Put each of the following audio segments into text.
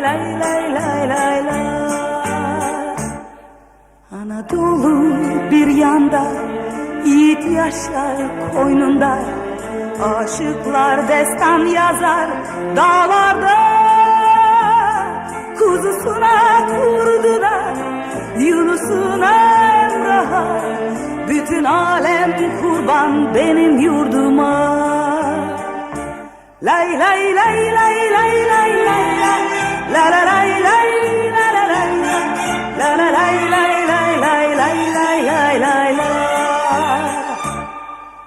lay lay lay lay lay lay. La Anadolu bir yanda Yiğit yaşar koynunda. Aşıklar destan yazar dağlarda. Kuzusuna kurdular Yunus'una Emrah'a Bütün alem kurban benim yurduma. Lay lay lay lay lay lay lay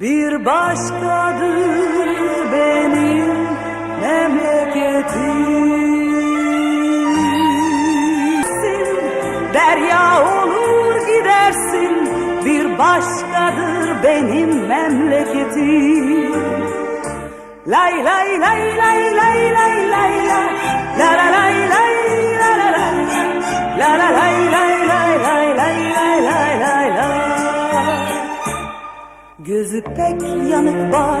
Bir başkadır benim memleketim. Derya olur gidersin Bir başkadır benim memleketim. Lay lay lay lay lay lay lay yüzü pek yanık var.